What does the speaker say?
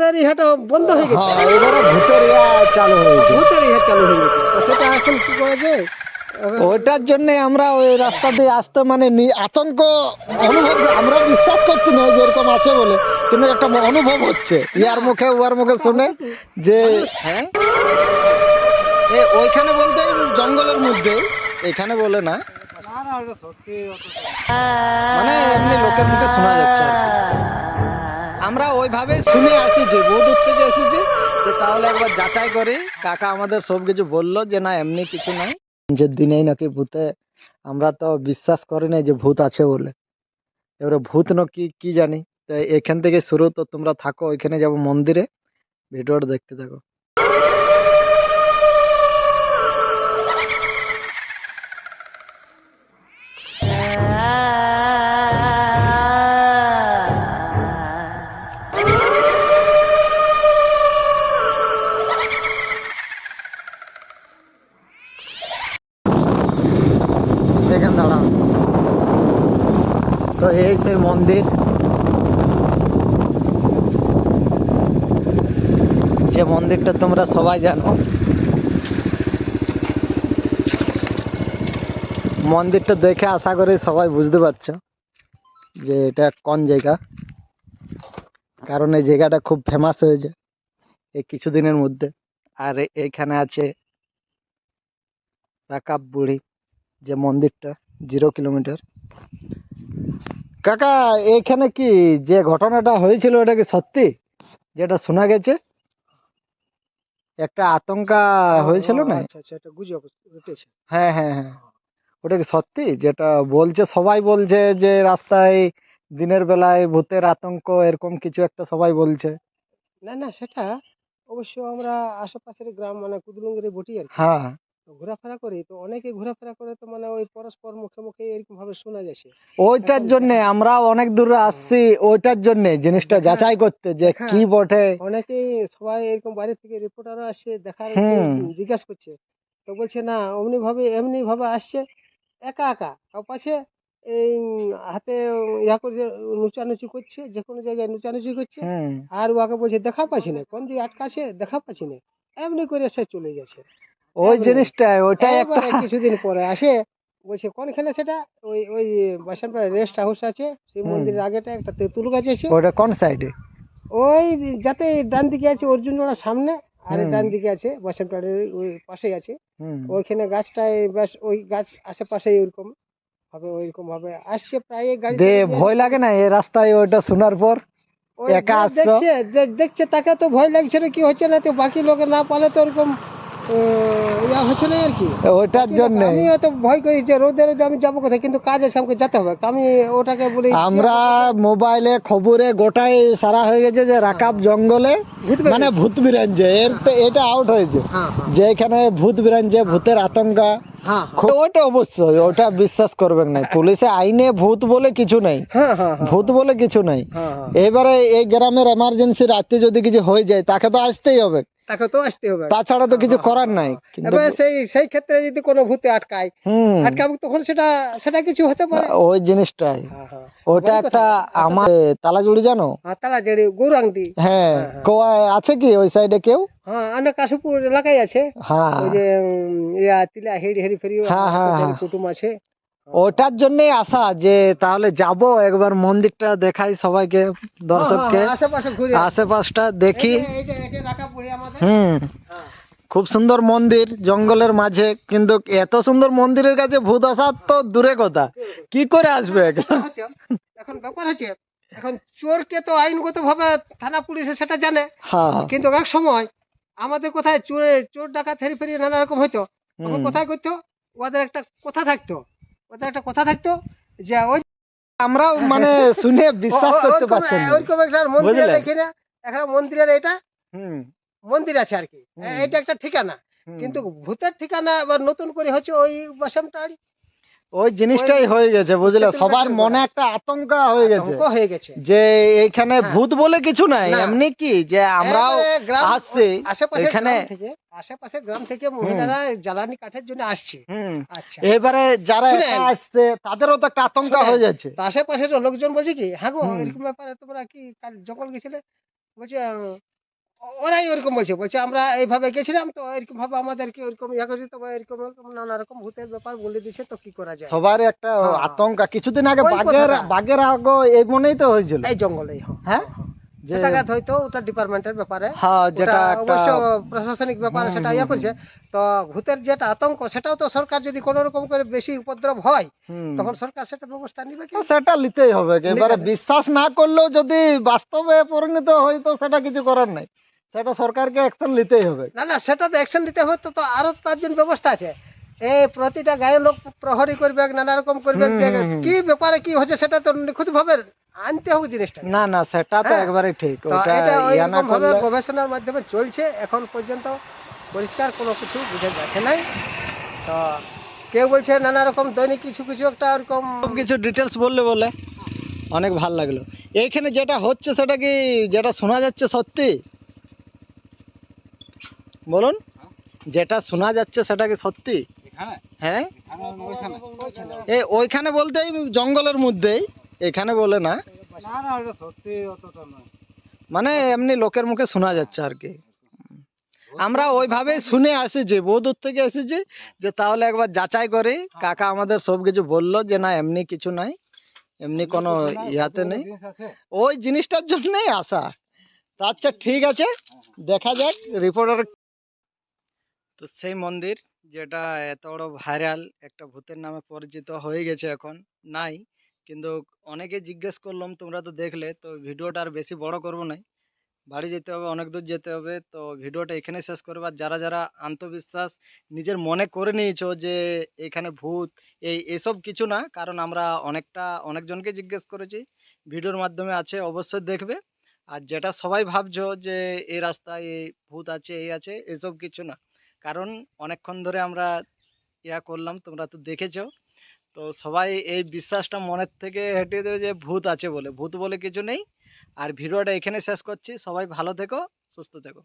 ভূতের ইহাটা বন্ধ হয়ে গেছে। হ্যাঁ এবারে ভূতের চালু ভূতের ইহা চালু হয়ে গেছে। সেটা এখন কি করা যায় জন্য আমরা ওই রাস্তা দিয়ে আসতে মানে আতঙ্ক অনুভব আমরা বিশ্বাস করছি না যে এরকম আছে বলে কিন্তু একটা অনুভব হচ্ছে। ইয়ার মুখে উয়ার মুখে শুনে যে হ্যাঁ? ওইখানে বলতে জঙ্গলের মধ্যে এখানে বলে না। মানে এমনি লোকের মুখে শোনা যাচ্ছে ওইভাবে শুনে আসিছি বহু দূর থেকে এসেছি যে তাহলে একবার যাচাই করে। কাকা আমাদের সব কিছু বলল যে না, এমনি কিছু নাই। যে দিনেই নাকি ভূতে, আমরা তো বিশ্বাস করি নাই যে ভূত আছে বলে। এবারে ভূত না কি কি জানি? তো এখান থেকে শুরু, তো তোমরা থাকো, ওইখানে যাব মন্দিরে। ভিডিওটা দেখতে থাকো। তো এই সেই মন্দির। যে মন্দিরটা তোমরা সবাই জানো। মন্দিরটা দেখে আশা করি সবাই বুঝতে পারছ যে এটা কোন জায়গা। কারণ এই জায়গাটা খুব ফেমাস হয়েছে এই কিছুদিনের মধ্যে। আর এ- এইখানে আছে রাকাব বুড়ি যে মন্দিরটা। Zero kilometre. কাকা এখানে কি যে ঘটনাটা হয়েছিল ওটা কি সত্যি? যেটা শোনা গেছে? একটা আতঙ্কা হয়েছিল না? আচ্ছা আচ্ছা এটা হ্যাঁ হ্যাঁ হ্যাঁ। ওটা কি সত্যি? যেটা বলছে সবাই বলছে যে রাস্তায় দিনের বেলায় ভূতের আতঙ্ক এরকম কিছু একটা সবাই বলছে। না না সেটা অবশ্য আমরা আশেপাশের গ্রাম মানে কুদলুঙ্গিরে বটি আর। হ্যাঁ। ঘোরাফেরা করি। তো অনেকে ঘোরাফেরা করে তো মানে ওই পরস্পর মুখে মুখে এরকম ভাবে শোনা যাচ্ছে ওইটার জন্য আমরাও অনেক দূর আসছি ওইটার জন্য জিনিসটা যাচাই করতে যে কি বটে। অনেকেই সবাই এরকম বাইরে থেকে রিপোর্টারও আসছে দেখার। জিজ্ঞাসা করছে। তো বলছে না অমনি ভাবে এমনি ভাবে আসছে একা একা। আর পাশে এই হাতে ইয়া করে নুচানুচি করছে যে কোনো জায়গায় নুচানুচি করছে। আর ওকে বলছে দেখা পাচ্ছি না। কোন দিকে আটকাছে? দেখা পাচ্ছি না। এমনি করে সে চলে গেছে। ওই এবারে- জিনিসটাই ওইটাই একটা। কিছুদিন পরে আসে। বলছে কোনখানে সেটা? ওই ওই বাসানপাড়া রেস্ট হাউস আছে সেই মন্দিরের আগেটা একটা তেঁতুল গাছ আছে ওটা কোন সাইডে ওই যাতে ডান দিকে আছে অর্জুন জোড়া সামনে আর। ডান দিকে আছে বাসানপাড়ার ওই পাশেই আছে। ওইখানে গাছটায় বেশ ওই গাছ আশেপাশে ওইরকম ভাবে ওইরকম ভাবে আসছে প্রায় গাড়ি দে ভয় লাগে না এই রাস্তায় ওইটা শোনার পর? একা আসছো? দেখছে দেখছে তাকে তো ভয় লাগছে না কি হচ্ছে না? তো বাকি লোকে না পালে তো ওরকম ইয়া হচ্ছে না আর কি। ওইটার জন্য। আমি হয়তো ভয় করি যে রোদে রোদে আমি যাব কোথায় কিন্তু কাজ আছে আমাকে যেতে হবে। আমি ওটাকে বলি আমরা মোবাইলে খবরে গোটাই সারা হয়ে গেছে যে রাকাব জঙ্গলে ভূত মানে বিরাঞ্জে এর এটা আউট হয়েছে। হ্যাঁ হ্যাঁ। যে এখানে ভূত বিরাঞ্জে ভূতের আতঙ্কা। হ্যাঁ ওটা অবশ্যই ওটা বিশ্বাস করবেন না। পুলিশে আইনে ভূত বলে কিছু নাই। হ্যাঁ হ্যাঁ হ্যাঁ। ভূত বলে কিছু নাই। হ্যাঁ হ্যাঁ। এবারে এই গ্রামের এমার্জেন্সি রাতে যদি কিছু হয়ে যায় তাকে তো আসতেই হবে। তাকে তো আসতে হবে। তাছাড়া তো কিছু করার নাই এবার সেই সেই ক্ষেত্রে যদি কোনো ভূতে আটকায় আটকাবে তখন সেটা সেটা কিছু হতে পারে। ওই জিনিসটাই। হ্যাঁ হ্যাঁ। ওটা একটা। আমার তালাজুড়ি জানো? হ্যাঁ যে গৌরাংটি হ্যাঁ হ্যাঁ। কোয়া আছে কি ওই সাইডে কেউ? হ্যাঁ অনেক কাশীপুর এলাকায় আছে। হ্যাঁ। ওই যে ইয়া তিলা হেরি হেরি ফেরি হ্যাঁ, হ্যাঁ, হ্যাঁ। কুটুম আছে। ওটার জন্যই আসা যে তাহলে যাব একবার মন্দিরটা দেখাই সবাইকে দর্শককে হ্যাঁ, হ্যাঁ, আশেপাশে ঘুরে আশেপাশটা দেখি। খুব সুন্দর মন্দির জঙ্গলের মাঝে। কিন্তু এত সুন্দর মন্দিরের কাছে ভূত আসার তো দূরে কথা। কি করে আসবে এখন? ব্যাপার হচ্ছে এখন চোরকে তো আইনগত ভাবে থানা পুলিশে সেটা জানে। হ্যাঁ কিন্তু এক সময় আমাদের কোথায় চোরে চোর ডাকাত হেরি ফেরি নানা রকম হইতো তখন কোথায় করতো? ওদের একটা কথা থাকতো। ওদের একটা কথা থাকতো যে ওই আমরা মানে শুনে বিশ্বাস করতে পারছি না। ওরকম একটা মন্দিরে? দেখি না? একটা মন্দিরের এটা? হুম, মন্দির আছে আর কি এটা একটা ঠিকানা। কিন্তু ভূতের ঠিকানা আবার নতুন করে হচ্ছে ওই বাসামটাড়ি ওই জিনিসটাই হয়ে গেছে বুঝলে? সবার মনে একটা আতঙ্কা হয়ে গেছে। হয়ে যে এইখানে হ্যাঁ। ভূত বলে কিছু নাই। এমনি কি? যে আমরাও আসছি এখানে- আশেপাশে গ্রাম থেকে মহিলারা জ্বালানি কাঠের জন্য আসছে। আচ্ছা। এবারে যারা আসছে তাদেরও তো একটা আতঙ্কা। হয়ে যাচ্ছে। আশেপাশের লোকজন বলছে কি হ্যাঁ গো। এরকম ব্যাপারে তোমরা কি কাল জঙ্গল গেছিলে? বলছে ওরাই ওরকম বলছে বলছে আমরা এইভাবে গেছিলাম তো এরকম ভাবে আমাদেরকে ওরকম ইয়া করছে তো এরকম এরকম নানা রকম ভূতের ব্যাপার বলে দিচ্ছে তো কি করা যায়? সবার একটা হ্যাঁ। আতঙ্ক কিছুদিন আগে বাঘের বাঘের আগে এই মনেই তো হয়েছিল। এই জঙ্গলেই হ্যাঁ। হ্যাঁ? হয়তো ওটা ডিপার্টমেন্টের ব্যাপারে। হ্যাঁ যেটা অবশ্য প্রশাসনিক ব্যাপারে সেটা ইয়া করছে। তো ভূতের যেটা আতঙ্ক সেটাও তো সরকার যদি কোনো রকম করে বেশি উপদ্রব হয় তখন সরকার সেটা ব্যবস্থা নিবে কি? সেটা নিতেই হবে। এবারে বিশ্বাস না করলেও যদি বাস্তবে পরিণত হয় তো সেটা কিছু করার নাই। সেটা সরকারকে অ্যাকশন নিতেই হবে। না না সেটা তো অ্যাকশন নিতে হবে তো তো আরও তার জন্য ব্যবস্থা আছে। এই প্রতিটা গায়ে লোক প্রহরী করবে নানা রকম করবে। কি ব্যাপারে কি হচ্ছে সেটা তো নিখুঁত ভাবে আনতে হবে জিনিসটা। না না সেটা তো হ্যাঁ। একবারে ঠিক এটা ইয়া ওইরকম ভাবে গবেষণার মাধ্যমে চলছে এখন পর্যন্ত পরিষ্কার কোনো কিছু বুঝে যাচ্ছে নাই। তো কেউ বলছে নানা রকম দৈনিক কিছু কিছু একটা ওরকম সব কিছু ডিটেলস বললে বলে। অনেক ভালো লাগল। এইখানে যেটা হচ্ছে সেটা কি যেটা শোনা যাচ্ছে সত্যি? বলুন যেটা শোনা যাচ্ছে সেটা কি সত্যি? হ্যাঁ? এই ওইখানে? বলতে জঙ্গলের মধ্যেই এখানে বলে না। মানে এমনি লোকের মুখে শোনা যাচ্ছে আর কি। আমরা ওইভাবে শুনে আসিছি বহু দূর থেকে এসেছি যে তাহলে একবার যাচাই করে। কাকা আমাদের সব কিছু বলল যে না এমনি কিছু নাই এমনি কোনো ইয়াতে নেই। ওই জিনিসটার জন্যই আসা। আচ্ছা ঠিক আছে দেখা যাক রিপোর্টার তো সেই মন্দির যেটা এত বড় ভাইরাল, একটা ভূতের নামে পরিচিত হয়ে গেছে এখন, নাই। কিন্তু অনেকে জিজ্ঞেস করলাম, তোমরা তো দেখলে, তো ভিডিওটা আর বেশি বড় করব নাই বাড়ি যেতে হবে, অনেক দূর যেতে হবে। তো ভিডিওটা এখানে শেষ করব। আর যারা যারা আত্মবিশ্বাস নিজের মনে করে নিয়েছো যে এখানে ভূত, এই, এসব কিছু না, কারণ আমরা অনেকটা, অনেকজনকে জিজ্ঞেস করেছি। ভিডিওর মাধ্যমে আছে, অবশ্যই দেখবে। আর যেটা সবাই ভাবছ যে এই রাস্তায় এই ভূত আছে, এই আছে, এসব কিছু না। কারণ অনেকক্ষণ ধরে আমরা ইয়া করলাম, তোমরা তো দেখেছ। তো সবাই এই বিশ্বাসটা মনের থেকে হেঁটে দেবে যে ভূত আছে বলে। ভূত বলে কিছু নেই। আর ভিডিওটা এখানে শেষ করছি। সবাই ভালো থেকো, সুস্থ থেকো।